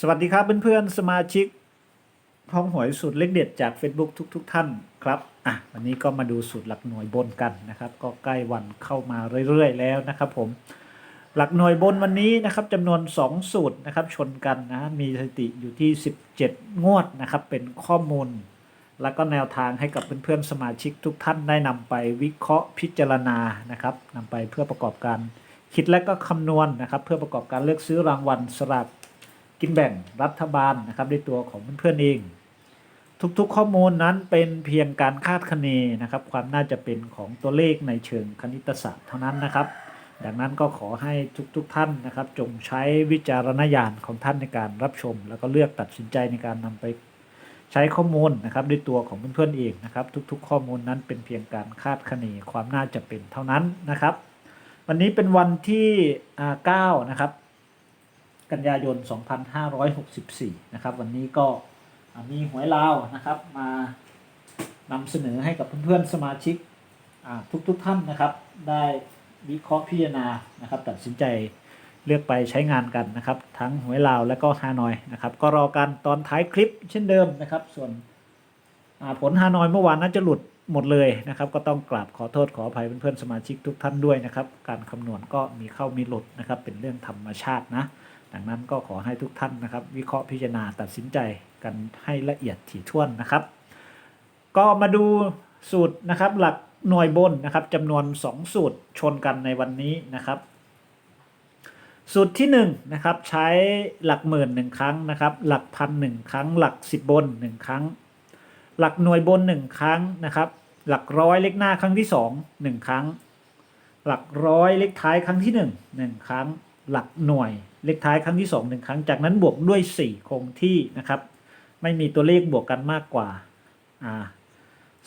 สวัสดีครับเพื่อนๆสมาชิกห้องหวยสูตรเลขเด็ดจาก Facebook ทุกๆทท่านครับอะวันนี้ก็มาดูสูตรหลักหน่วยบนกันนะครับ ก็ใกล้วันเข้ามาเรื่อยๆ แล้วนะครับ ผมหลักหน่วยบนวันนี้นะครับจำนวน 2 สูตรนะครับ ชนกันนะมีสถิติอยู่ที่ 17 งวดนะครับ เป็นข้อมูล แล้วก็แนวทางให้กับเพื่อนๆสมาชิกทุกท่านได้นำไปวิเคราะห์พิจารณานะครับนำไปเพื่อประกอบการคิดและก็คำนวณนะครับ เพื่อประกอบการเลือกซื้อรางวัลสลาก กินแบ่งรัฐบาลนะครับด้วยตัวของเพื่อนๆเอง ทุกๆข้อมูลนั้นเป็นเพียงการคาดคะเนนะครับ ความน่าจะเป็นของตัวเลขในเชิงคณิตศาสตร์เท่านั้นนะครับ ดังนั้นก็ขอให้ทุกๆท่านนะครับ จงใช้วิจารณญาณของท่านในการรับชม แล้วก็เลือกตัดสินใจในการนำไปใช้ข้อมูลนะครับด้วยตัวของเพื่อนๆเองนะครับ ทุกๆ ข้อมูลนั้นเป็นเพียงการคาดคะเนความน่าจะเป็นเท่านั้นนะครับ วันนี้เป็นวันที่ 9 นะครับ กันยายน 2564 นะครับ วันนี้ก็มีหวยลาวนะครับ มานำเสนอให้กับเพื่อนๆสมาชิกทุกๆท่านนะครับ ได้วิเคราะห์พิจารณานะครับ ตัดสินใจเลือกไปใช้งานกันนะครับ ทั้งหวยลาวและก็ฮานอยนะครับ ก็รอกันตอนท้ายคลิปเช่นเดิมนะครับ ส่วนผลฮานอยเมื่อวานน่าจะหลุดหมดเลยนะครับ ก็ต้องกราบขอโทษขออภัยเพื่อนๆสมาชิกทุกท่านด้วยนะครับ การคำนวณก็มีเข้ามีหลุดนะครับ เป็นเรื่องธรรมชาตินะ ดังนั้นก็ขอให้ทุกท่านนะครับ วิเคราะห์พิจารณาตัดสินใจกันให้ละเอียดถี่ถ้วนนะครับ ก็มาดูสูตรนะครับ หลักหน่วยบนนะครับจำนวน 2 สูตรชนกันในวันนี้นะครับ สูตรที่1นงนะครับใช้หลักหมื่นหนึ่งครั้งนะครับ หลักพันหนึ่งครั้ง หลักสิบบนหนึ่งครั้ง หลักหน่วยบนหนึ่งครั้งนะครับ หลักร้อยเลขหน้าครั้งที่สองหนึ่งครั้ง หลักร้อยเลขท้ายครั้งที่หนึ่งหนึ่งครั้ง หลักหน่วย เลขท้ายครั้งที่สองหนึ่งครั้ง จากนั้นบวกด้วยสี่คงที่นะครับ ไม่มีตัวเลขบวกกันมากกว่าอ่า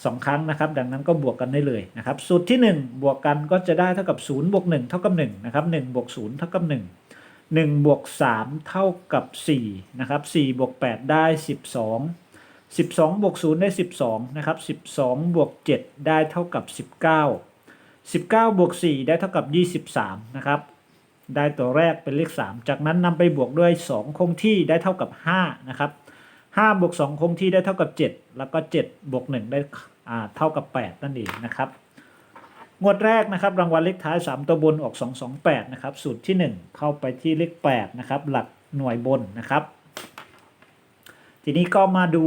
สองครั้งนะครับ ดังนั้นก็บวกกันได้เลยนะครับสูตรที่หนึ่งบวกกันก็จะได้เท่ากับศูนย์บวกหนึ่งเท่ากับหนึ่งนะครับหนึ่งบวกศูนย์เท่ากับหนึ่งหนึ่งบวกสามเท่ากับสี่นะครับสี่บวกแปดได้สิบสองสิบสองบวกศูนย์ได้สิบสองนะครับสิบสองบวกเจ็ดได้เท่ากับสิบเก้าสิบเก้าบวกสี่ได้เท่ากับยี่สิบสามนะครับ ได้ตัวแรกเป็นเลข 3 จากนั้นนำไปบวกด้วย 2 คงที่ได้เท่ากับ 5 นะครับ5บวก2คงที่ได้เท่ากับ 7 แล้วก็ 7 บวก 1 ได้เท่ากับ 8 นั่นเองนะครับ งวดแรกนะครับ รางวัลเลขท้าย 3 ตัวบนออก 228 นะครับ สูตรที่ 1 เข้าไปที่เลข 8 นะครับ หลักหน่วยบนนะครับ ทีนี้ก็มาดู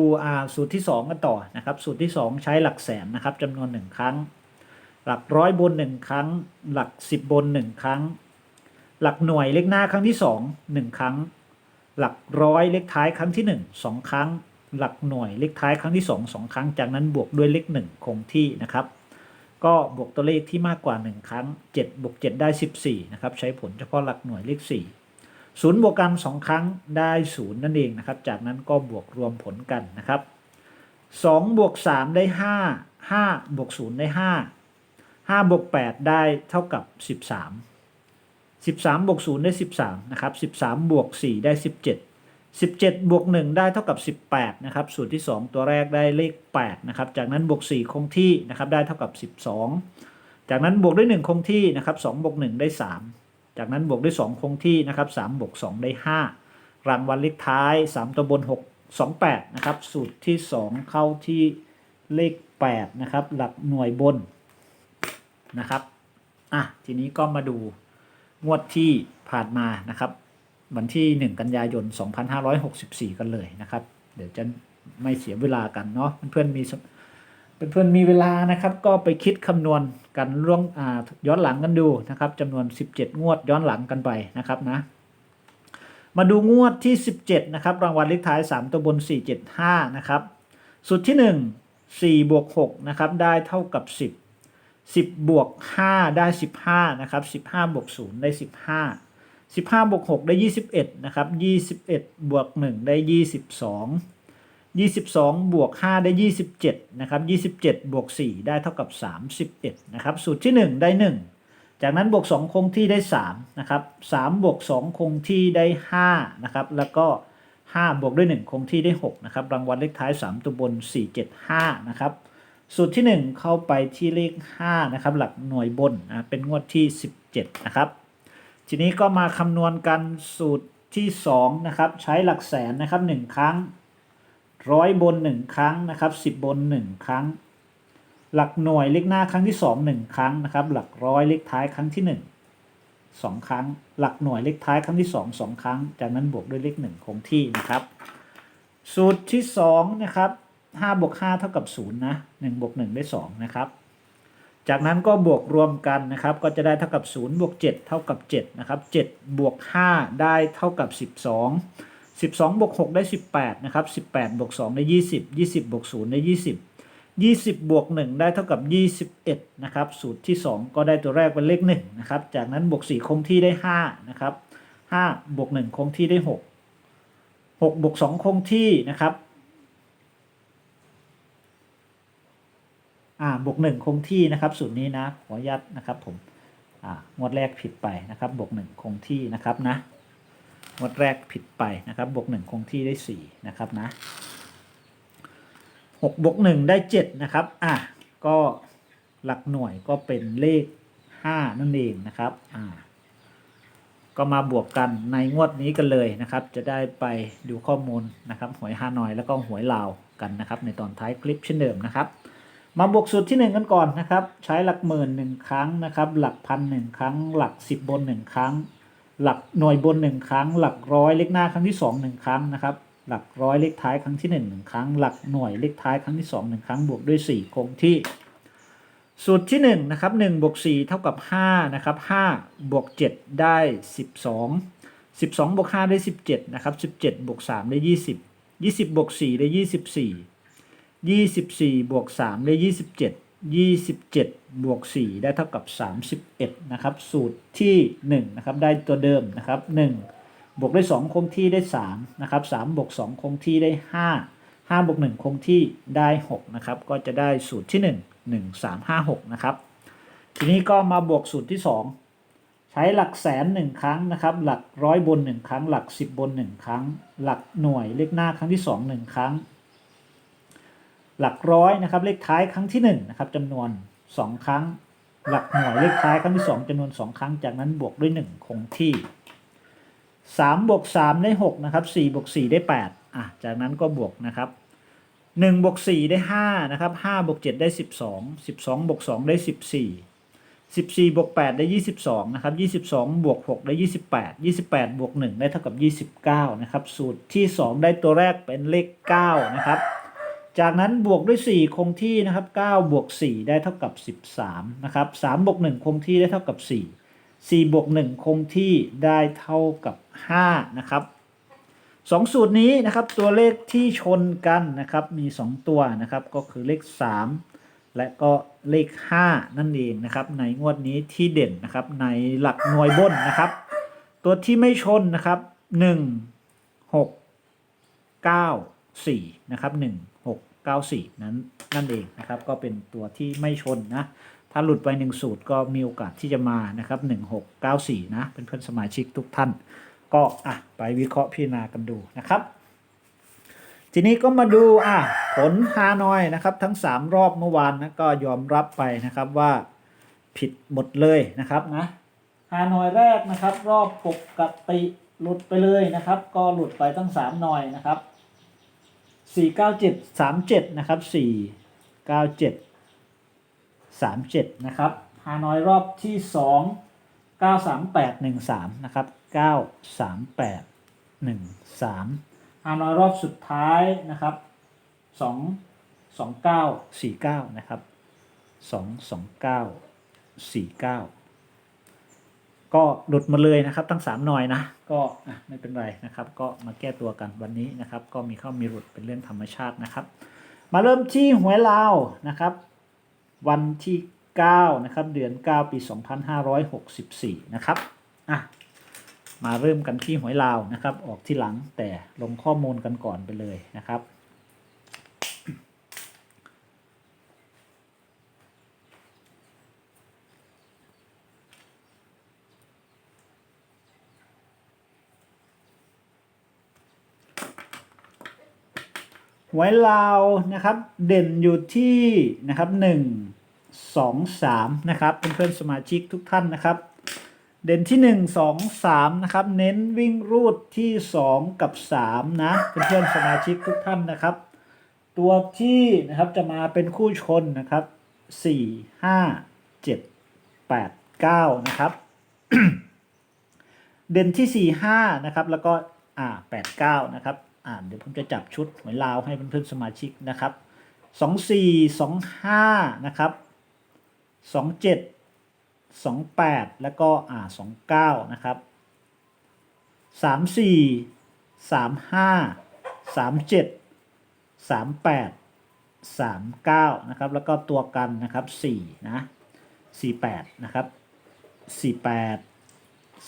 สูตรที่ 2 กันต่อนะครับ สูตรที่ 2 ใช้หลักแสนนะครับจำนวน 1 ครั้ง หลักร้อยบน 1 ครั้ง หลัก 10 บน 1 ครั้ง หลักหน่วยเลขหน้าครั้งที่สองหนึ่งครั้ง หลักร้อยเลขท้ายครั้งที่หนึ่งสองครั้ง หลักหน่วยเลขท้ายครั้งที่สองสองครั้ง จากนั้นบวกด้วยเลขหนึ่งคงที่นะครับ ก็บวกตัวเลขที่มากกว่า 1 ครั้ง 7บวก7ได้ 14นะครับใช้ผลเฉพาะหลักหน่วยเลข4ศูนย์บวกกัน 2 ครั้งได้ศูนย์นั่นเองนะครับ จากนั้นก็บวกรวมผลกันนะครับ2บวก3ได้ 5 5บวก0ได้ 5 5บวก8ได้เท่ากับ 13 13บวก0ได้ 13นะครับ13บวก4ได้ 17 17บวก1ได้เท่ากับ 18นะครับสูตรที่ 2 ตัวแรกได้เลข8นะครับจากนั้นบวก4คงที่นะครับได้เท่ากับ 12 จากนั้นบวกด้วย 1 คงที่นะครับ2บวก1ได้ 3 จากนั้นบวกด้วย 2 คงที่นะครับ3บวก2ได้ 5 รางวัลเลขท้าย 3 ตัวบน 6 28นะครับสูตรที่ 2 เข้าที่เลข8นะครับหลักหน่วยบนนะครับอะทีนี้ก็มาดู งวดที่ผ่านมานะครับ วันที่ 1 กันยายน 2564 กันเลยนะครับ เดี๋ยวจะไม่เสียเวลากันเนาะเพื่อนๆมีเพื่อนๆมีเวลานะครับ ก็ไปคิดคำนวณกันล่วงอ่าย้อนหลังกันดูนะครับจำนวน 17 งวดย้อนหลังกันไปนะครับนะมาดูงวดที่ 17 นะครับ รางวัลเลขท้าย 3 ตัวบน 475 นะครับ สุดที่ 1 4บวก6นะครับ ได้เท่ากับ 10 10 บวก 5 ได้ 15 นะครับ 15 บวก 0 ได้ 15 15 บวก 6 ได้ 21 นะครับ 21 บวก 1 ได้ 22 22 บวก 5 ได้ 27 นะครับ 27 บวก 4 ได้เท่ากับ 31 นะครับ สูตรที่ 1 ได้ 1 จากนั้นบวก 2 คงที่ได้ 3 นะครับ 3 บวก 2 คงที่ได้ 5 นะครับ แล้วก็ 5 บวกด้วย 1 คงที่ได้ 6 นะครับ รางวัลเลขท้าย 3 ตัวบน 475 นะครับ สูตรที่ 1 เข้าไปที่เลข5นะครับหลักหน่วยบนนะเป็นงวดที่ 17 นะครับ ทีนี้ก็มาคำนวณกันสูตรที่สองนะครับใช้หลักแสนนะครับหนึ่งครั้งร้อยบนหนึ่งครั้งนะครับสิบบนหนึ่งครั้ง หลักหน่วยเลขหน้าครั้งที่สองหนึ่งครั้งนะครับ หลักร้อยเลขท้ายครั้งที่หนึ่งสองครั้ง หลักหน่วยเลขท้ายครั้งที่สองสองครั้ง จากนั้นบวกด้วยเลขหนึ่งคงที่นะครับ สูตรที่สองนะครับ ห้าบวกห้าเท่ากับศูนย์นะหนึ่งบวกหนึ่งได้สองนะครับจากนั้นก็บวกรวมกันนะครับ ก็จะได้เท่ากับ0บวก7เท่ากับ7นะครับ7บวก5ได้เท่ากับ 12 12บวก6ได้ 18นะครับ18บวก2ได้ 20 20บวก0ได้ 20 20บวก1ได้เท่ากับ 21นะครับสูตรที่ 2 ก็ได้ตัวแรกเป็นเลข1นะครับจากนั้นบวก4คงที่ได้5นะครับ5บวก1คงที่ได้ 6 6บวก2คงที่นะครับ อ่าบวกหนึ่งคงที่นะครับสูตรนี้นะขออนุญาตนะครับผมอ่างวดแรกผิดไปนะครับบวกหนึ่งคงที่นะครับนะงวดแรกผิดไปนะครับบวกหนึ่งคงที่ได้สี่นะครับนะหกบวกหนึ่งได้เจ็ดนะครับอะก็หลักหน่วยก็เป็นเลขห้านั่นเองนะครับอ่าก็มาบวกกันในงวดนี้กันเลยนะครับ จะได้ไปดูข้อมูลนะครับหวยฮานอยแล้วก็หวยลาวกันนะครับ ในตอนท้ายคลิปเช่นเดิมนะครับ มาบวกสูตรที่ 1 กันก่อนนะครับ ใช้หลักหมื่นหนึ่งครั้งนะครับ หลักพันหนึ่งครั้ง หลักสิบบนหนึ่งครั้ง หลักหน่วยบนหนึ่งครั้ง หลักร้อยเลขหน้าครั้งที่สองหนึ่งครั้งนะครับ หลักร้อยเลขท้ายครั้งที่หนึ่งหนึ่งครั้ง หลักหน่วยเลขท้ายครั้งที่สองหนึ่งครั้ง บวกด้วยสี่คงที่ สูตรที่1นะครับ1บวก4เท่ากับ5นะครับ5บวก7ได้ 12 12บวก5ได้ 17นะครับ17บวก3ได้ 20 20บวก4ได้ 24 24บวก3ได้27 27บวก4ได้เท่ากับ31นะครับ สูตรที่1นะครับ ได้ตัวเดิมนะครับ1บวกด้วย2คงที่ได้3นะครับ3บวก2คงที่ได้5 5บวก1คงที่ได้6นะครับ ก็จะได้สูตรที่1 1 3 5 6นะครับ ทีนี้ก็มาบวกสูตรที่2ใช้หลักแสนหนึ่งครั้งนะครับ หลักร้อยบนหนึ่งครั้ง หลักสิบบนหนึ่งครั้ง หลักหน่วยเลขหน้าครั้งที่สองหนึ่งครั้ง หลักร้อยนะครับเลขท้ายครั้งที่หนึ่งนะครับจำนวนสองครั้ง หลักหน่วยเลขท้ายครั้งที่สองจำนวนสองครั้ง จากนั้นบวกด้วยหนึ่งคงที่สามบวกสามได้หกนะครับสี่บวกสี่ได้แปดอะจากนั้นก็บวกนะครับหนึ่งบวกสี่ได้ห้านะครับห้าบวกเจ็ดได้สิบสองสิบสองบวกสองได้สิบสี่สิบสี่บวกแปดได้ยี่สิบสองนะครับยี่สิบสองบวกหกได้ยี่สิบแปดยี่สิบแปดบวกหนึ่งได้เท่ากับยี่สิบเก้านะครับ สูตรที่สองได้ตัวแรกเป็นเลขเก้านะครับ จากนั้นบวกด้วยสี่คงที่นะครับเก้าบวกสี่ได้เท่ากับสิบสามนะครับสามบวกหนึ่งคงที่ได้เท่ากับสี่สี่บวกหนึ่งคงที่ได้เท่ากับห้านะครับสองสูตรนี้นะครับตัวเลขที่ชนกันนะครับมีสองตัวนะครับก็คือเลขสามและก็เลข 5 นั่นเองนะครับในงวดนี้ที่เด่นนะครับในหลักหน่วยบนนะครับ ตัวที่ไม่ชนนะครับ 1 6 9 4นะครับ1 9 4 นั้นนั่นเองนะครับ ก็เป็นตัวที่ไม่ชนนะ ถ้าหลุดไปหนึ่งสูตรก็มีโอกาสที่จะมานะครับ 1 6 9 4 นะ เป็นเพื่อนสมาชิกทุกท่าน ก็อะไปวิเคราะห์พิจารณากันดูนะครับ ทีนี้ก็มาดูอะผลฮานอยนะครับ ทั้ง 3 รอบเมื่อวานนะก็ยอมรับไปนะครับว่าผิดหมดเลยนะครับนะฮานอยแรกนะครับ รอบปกติหลุดไปเลยนะครับ ก็หลุดไปทั้ง3หน่อยนะครับ 497 37นะครับ497 37นะครับฮานอยรอบที่2 93813นะครับ93813ฮานอยรอบสุดท้ายนะครับสองสองเก้าสี่เก้านะครับสองสองเก้าสี่เก้า ก็หลุดมาเลยนะครับ ทั้งสามหน่อยนะ ก็ไม่เป็นไรนะครับ ก็มาแก้ตัวกันวันนี้นะครับ ก็มีเข้ามีหลุดเป็นเรื่องธรรมชาตินะครับ มาเริ่มที่หวยลาวนะครับ วันที่9นะครับเดือน 9 ปี 2564 นะครับอะมาเริ่มกันที่หวยลาวนะครับ ออกที่หลังแต่ลงข้อมูลกันก่อนไปเลยนะครับ หวยลาวนะครับเด่นอยู่ที่นะครับหนึ่งสองสามนะครับเพื่อนๆสมาชิกทุกท่านนะครับ เด่นที่หนึ่งสองสามนะครับ เน้นวิ่งรูดที่สองกับสามนะเพื่อนๆสมาชิกทุกท่านนะครับ ตัวที่นะครับจะมาเป็นคู่ชนนะครับสี่ห้าเจ็ดแปดเก้านะครับ เด่นที่สี่ห้านะครับ แล้วก็อ่าแปดเก้านะครับ อ่าเดี๋ยวผมจะจับชุดหวยลาวให้เพื่อนๆสมาชิกนะครับสองสี่สองห้านะครับสองเจ็ดสองแปดแล้วก็อ่าสองเก้านะครับสามสี่สามห้าสามเจ็ดสามแปดสามเก้านะครับแล้วก็ตัวกันนะครับสี่นะสี่แปดนะครับสี่แปด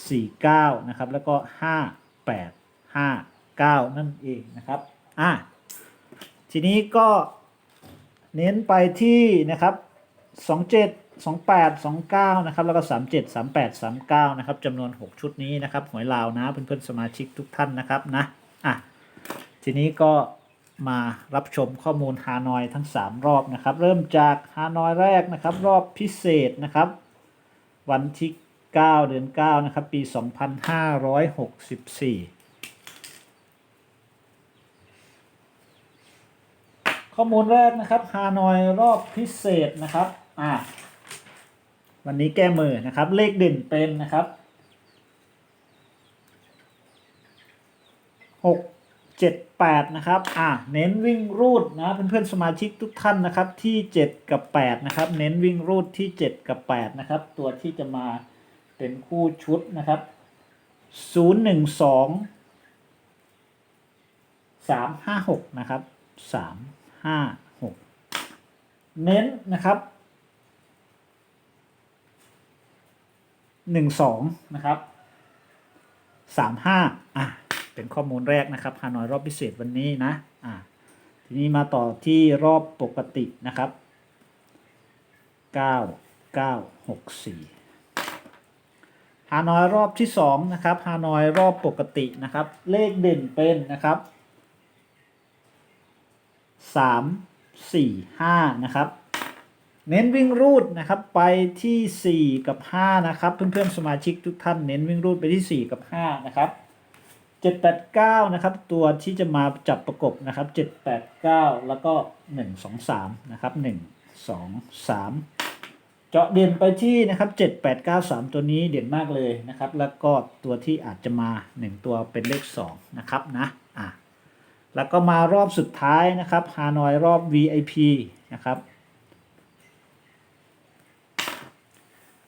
สี่เก้านะครับแล้วก็ห้าแปดห้า เก้านั่นเองนะครับอะทีนี้ก็เน้นไปที่นะครับสองเจ็ดสองแปดสองเก้านะครับ แล้วก็สามเจ็ดสามแปดสามเก้านะครับจำนวนหกชุดนี้นะครับหวยลาวนะเพื่อนๆสมาชิกทุกท่านนะครับนะอะทีนี้ก็มารับชมข้อมูลฮานอยทั้ง 3 รอบนะครับ เริ่มจากฮานอยแรกนะครับ รอบพิเศษนะครับ วันที่ 9 เดือน 9 นะครับ ปี 2564 ข้อมูลแรกนะครับฮานอยรอบพิเศษนะครับอ่าวันนี้แก้มือนะครับ เลขเด่นเป็นนะครับ6 7 8นะครับอ่าเน้นวิ่งรูดนะเพื่อนๆสมาชิกทุกท่านนะครับที่7กับ8นะครับ เน้นวิ่งรูดที่7กับ8นะครับ ตัวที่จะมาเป็นคู่ชุดนะครับ0 1 2 3 5 6นะครับสาม 3 5 6เน้นนะครับ1 2นะครับ3 5อะ เป็นข้อมูลแรกนะครับฮานอยรอบพิเศษวันนี้นะ อะ ทีนี้มาต่อที่รอบปกตินะครับ9 9 6 4ฮานอยรอบที่สองนะครับฮานอยรอบปกตินะครับ เลขเด่นเป็นนะครับ สามสี่ห้านะครับ เน้นวิ่งรูดนะครับไปที่สี่กับห้านะครับเพื่อนๆสมาชิกทุกท่านเน้นวิ่งรูดไปที่สี่กับห้านะครับเจ็ดแปดเก้านะครับ ตัวที่จะมาจับประกบนะครับเจ็ดแปดเก้าแล้วก็หนึ่งสองสามนะครับหนึ่งสองสามเจาะเด่นไปที่นะครับ7893ตัวนี้เด่นมากเลยนะครับ แล้วก็ตัวที่อาจจะมา1ตัวเป็นเลข2นะครับนะ แล้วก็มารอบสุดท้ายนะครับฮานอยรอบ VIP นะครับ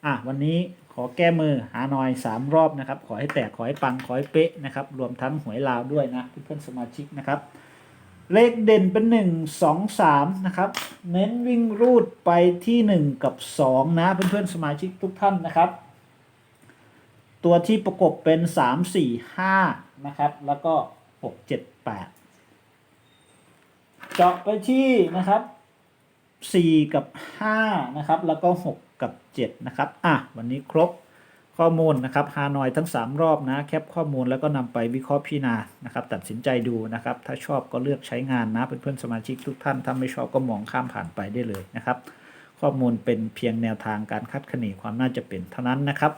อะวันนี้ขอแก้มือฮานอย 3 รอบนะครับ ขอให้แตกขอให้ปังขอให้เป๊ะนะครับ รวมทั้งหวยลาวด้วยนะเพื่อนสมาชิกนะครับ เลขเด่นเป็นหนึ่งสองสามนะครับ เน้นวิ่งรูดไปที่หนึ่งกับสองนะเพื่อนๆสมาชิกทุกท่านนะครับ ตัวที่ประกบเป็นสามสี่ห้านะครับ แล้วก็หกเจ็ดแปด เจาะไปที่นะครับสี่กับห้านะครับ แล้วก็หกกับเจ็ดนะครับ อะ วันนี้ครบข้อมูลนะครับฮานอยทั้ง 3 รอบนะ แคปข้อมูลแล้วก็นำไปวิเคราะห์พิจารณานะครับ ตัดสินใจดูนะครับ ถ้าชอบก็เลือกใช้งานนะเพื่อนๆสมาชิกทุกท่าน ถ้าไม่ชอบก็มองข้ามผ่านไปได้เลยนะครับ ข้อมูลเป็นเพียงแนวทางการคัดคะเนความน่าจะเป็นเท่านั้นนะครับ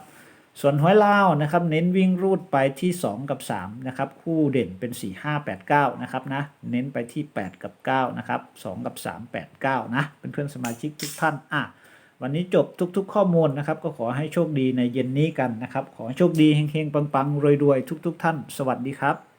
ส่วนหวยลานะครับเน้นวิ่งรูดไปที่ 2 กับ3นะครับคู่เด่นเป็น 4 5 8 9นะครับนะเน้นไปที่ 8 กับ9นะครับ2กับ 3 8 9นะเเพื่อนๆสมาชิกทุกท่านอะวันนี้จบทุกๆ ข้อมูลนะครับ ก็ขอให้โชคดีในเย็นนี้กันนะครับ ขอโชคดีเฮงๆปังๆรวยๆทุก ๆ ท่าน สวัสดีครับ